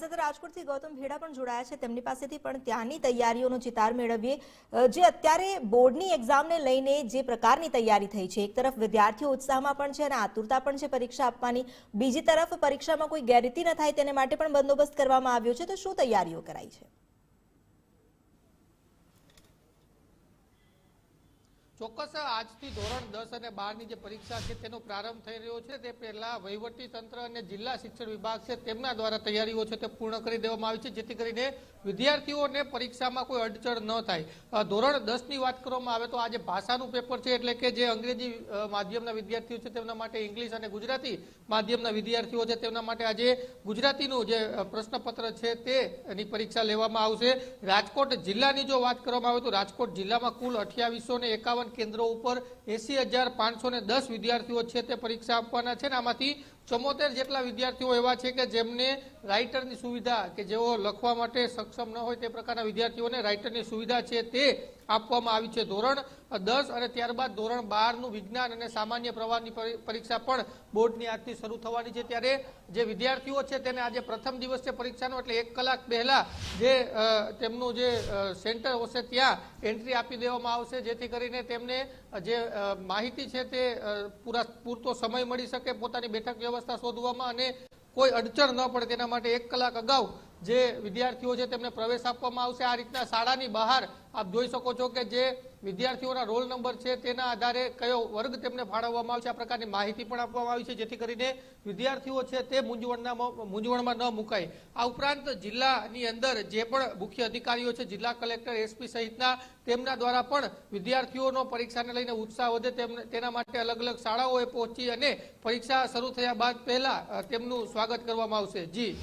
સાથે રાજકોટથી ગૌતમ ભેડા પણ જોડાયા છે. તેમની પાસેથી પણ ત્યાંની તૈયારીઓનો ચિતાર મેળવીએ. જે અત્યારે બોર્ડની એક્ઝામને લઈને જે પ્રકારની તૈયારી થઈ છે, એક તરફ વિદ્યાર્થીઓ ઉત્સાહમાં પણ છે અને આતુરતા પણ છે પરીક્ષા આપવાની. બીજી તરફ પરીક્ષામાં કોઈ ગેરરીતિ ન થાય, તેને માટે પણ બંદોબસ્ત કરવામાં આવ્યો છે. તો શું તૈયારીઓ કરાઈ છે? ચોક્કસ આજથી ધોરણ દસ અને બારની જે પરીક્ષા છે તેનો પ્રારંભ થઈ રહ્યો છે. તે પહેલા વહીવટી તંત્ર અને જિલ્લા શિક્ષણ વિભાગ છે તેમના દ્વારા તૈયારીઓ છે તે પૂર્ણ કરી દેવામાં આવી છે, જેથી કરીને વિદ્યાર્થીઓને પરીક્ષામાં કોઈ અડચણ ન થાય. ધોરણ દસની વાત કરવામાં આવે તો આજે ભાષાનું પેપર છે એટલે કે જે અંગ્રેજી માધ્યમના વિદ્યાર્થીઓ છે તેમના માટે ઇંગ્લિશ અને ગુજરાતી માધ્યમના વિદ્યાર્થીઓ છે તેમના માટે આજે ગુજરાતીનું જે પ્રશ્નપત્ર છે તેની પરીક્ષા લેવામાં આવશે. રાજકોટ જિલ્લાની જો વાત કરવામાં આવે તો રાજકોટ જિલ્લામાં કુલ અઠ્યાવીસો ને એકાવન કેન્દ્રો ઉપર એસી હજાર પાંચસો ને દસ વિદ્યાર્થીઓ છે તે પરીક્ષા આપવાના છે ને આમાંથી ચુમ્મોતેર જેટલા વિદ્યાર્થીઓ એવા છે કે જેમને રાઇટરની સુવિધા કે જેઓ લખવા માટે સક્ષમ ન હોય તે પ્રકારના વિદ્યાર્થીઓને રાઇટરની સુવિધા છે તે આપવામાં આવી છે. ધોરણ દસ અને ત્યારબાદ ધોરણ બારનું વિજ્ઞાન અને સામાન્ય પ્રવાહની પરીક્ષા પણ બોર્ડની આજથી શરૂ થવાની છે. ત્યારે જે વિદ્યાર્થીઓ છે તેને આજે પ્રથમ દિવસે પરીક્ષાનો, એટલે એક કલાક પહેલા જે તેમનું જે સેન્ટર હશે ત્યાં એન્ટ્રી આપી દેવામાં આવશે. જેથી કરીને તેમને જે માહિતી છે તે પૂરા, પૂરતો સમય મળી શકે. પોતાની બેઠક વ્યવસ્થા શોધવામાં અને કોઈ અડચણ ન પડે તેના માટે એક કલાક અગાઉ જે વિદ્યાર્થીઓ છે તેમને પ્રવેશ આપવામાં આવશે. આ રીતના શાળાની બહાર આપ જોઈ શકો છો કે જે વિદ્યાર્થીઓના રોલ નંબર છે તેના આધારે કયો વર્ગ તેમને ફાળવવામાં આવશે. આ પ્રકારની માહિતી પણ આપવામાં આવી છે, જેથી કરીને વિદ્યાર્થીઓ છે તે મૂંઝવણના મૂંઝવણમાં ન મુકાય. આ ઉપરાંત જિલ્લાની અંદર જે પણ મુખ્ય અધિકારીઓ છે, જિલ્લા કલેક્ટર એસપી સહિતના તેમના દ્વારા પણ વિદ્યાર્થીઓનો પરીક્ષાને લઈને ઉત્સાહ વધે તેના માટે અલગ અલગ શાળાઓએ પહોંચી અને પરીક્ષા શરૂ થયા બાદ પહેલા તેમનું સ્વાગત કરવામાં આવશે. જી.